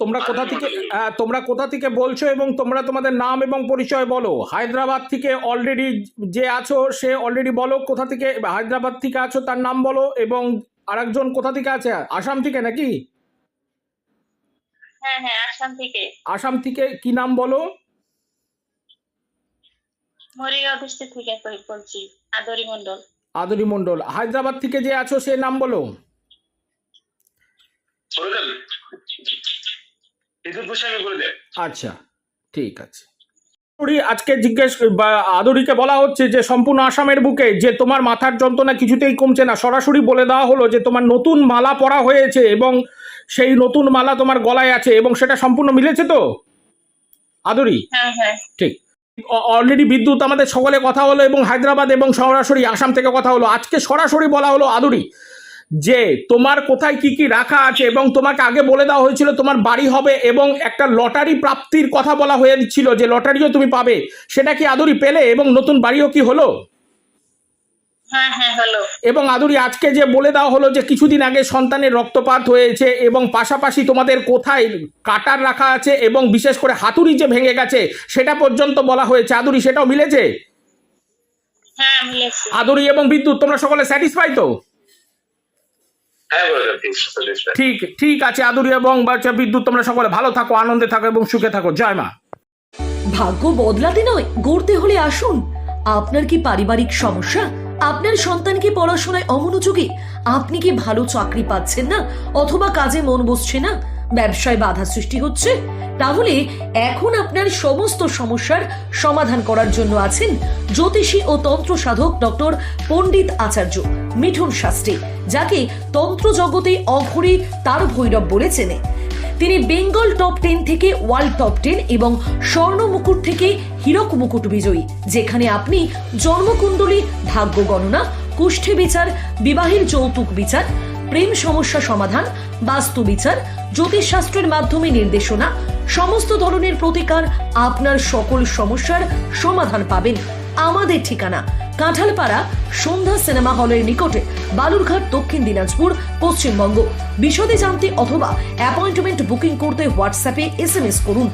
তোমরা কোথা থেকে তোমরা কোথা থেকে বলছো এবং তোমরা তোমাদের নাম এবং পরিচয় বলো? হায়দ্রাবাদ থেকে অলরেডি যে আছো সে অলরেডি বলো কোথা থেকে হায়দ্রাবাদ থেকে আছো তার নাম বলো এবং আরেকজন কোথা থেকে আছে? আসাম থেকে নাকি? হ্যাঁ হ্যাঁ আসাম থেকে। আসাম থেকে কি নাম বলো? মরিগাঁও ডিস্ট্রিক্ট থেকে বলছি আদরি মন্ডল আদরি মণ্ডল। হায়দ্রাবাদ থেকে যে আছো সে নাম বলো করে দেন বিদ্যুৎ গোস্বামী করে দেন আচ্ছা ঠিক আছে। আজকে জিজ্ঞেস বা আদরিকে বলা হচ্ছে যে সম্পূর্ণ আসামের বুকে যে তোমার মাথার যন্ত্রণা কিছুতেই কমছে না সরাসরি বলে দেওয়া হলো যে তোমার নতুন মালা পরা হয়েছে এবং সেই নতুন মালা তোমার গলায় আছে এবং সেটা সম্পূর্ণ মিলেছে তো? আদরি? হ্যাঁ হ্যাঁ। ঠিক। অলরেডি বিদ্যুৎ আমাদের সকলে কথা হলো এবং হায়দ্রাবাদ এবং সরাসরি আসাম থেকে কথা হলো। আজকে সরাসরি বলা হলো আদুরি। যে তোমার কোথায় কি কি রাখা আছে এবং তোমাকে আগে বলে দেওয়া হয়েছিল তোমার বাড়ি হবে এবং একটা লটারি প্রাপ্তির কথা বলা হয়েছিল যে লটারিও তুমি পাবে। সেটা কি আদুরি পেলে এবং নতুন বাড়িও কি হলো? হ্যাঁ হ্যাঁ এবং আদুরি আজকে যে বলে দেওয়া হলো যে কিছুদিন আগে সন্তানের রক্তপাত হয়েছে এবং পাশাপাশি তোমাদের কোথায় কাটার রাখা আছে এবং বিশেষ করে হাতুড়ি যে ভেঙে গেছে সেটা পর্যন্ত বলা হয়েছে। আদুরি সেটাও মিলেছে? হ্যাঁ মিলেছে। আদুরি এবং বিদ্যুৎ তোমরা সকলে স্যাটিসফাই তো? ঠিক ঠিক আছে আদুরি এবং বাচ্চা বিদ্যুৎ তোমরা সকলে ভালো থাকো আনন্দে থাকো এবং সুখে থাকো। জয় মা। ভাগ্য বদলাতে নয় গড়তে হলে আসুন। আপনার কি পারিবারিক সমস্যা? আপনার সন্তান কি পড়াশোনায় অমনোযোগী? আপনি কি ভালো চাকরি পাচ্ছেন না? অথবা কাজে মন বসছে না? ব্যবসায় বাধা সৃষ্টি হচ্ছে, তাহলে এখন আপনার সমস্ত সমস্যার সমাধান করার জন্য আছেন জ্যোতিষী ও তন্ত্র সাধক ডক্টর পণ্ডিত আচার্য মিঠুন শাস্ত্রী, যাকে তন্ত্র জগতে অঘরী তার ভৈরব বলে চেনে। তিনি বেঙ্গল টপ টেন থেকে ওয়ার্ল্ড টপ টেন এবং স্বর্ণ মুকুট থেকে হীরক মুকুট বিজয়ী, যেখানে আপনি জন্মকুণ্ডলী, ভাগ্য গণনা কুষ্ঠে বিচার বিবাহের যৌতুক বিচার প্রেম সমস্যা সমাধান, বাস্তু বিচার, জ্যোতিষশাস্ত্রের মাধ্যমে নির্দেশনা, সমস্ত ধরনের প্রতিকার আপনার সকল সমস্যার সমাধান পাবেন আমাদের ঠিকানা, কাঁঠালপাড়া, সন্ধ্যা সিনেমা হলের নিকটে, বালুরঘাট, দক্ষিণ দিনাজপুর, পশ্চিমবঙ্গ। বিশদে জানতে অথবা অ্যাপয়েন্টমেন্ট বুকিং করতে হোয়াটসঅ্যাপে এস করুন।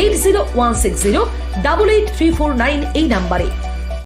Eight zero one six zero double eight three four nine এই নাম্বারে।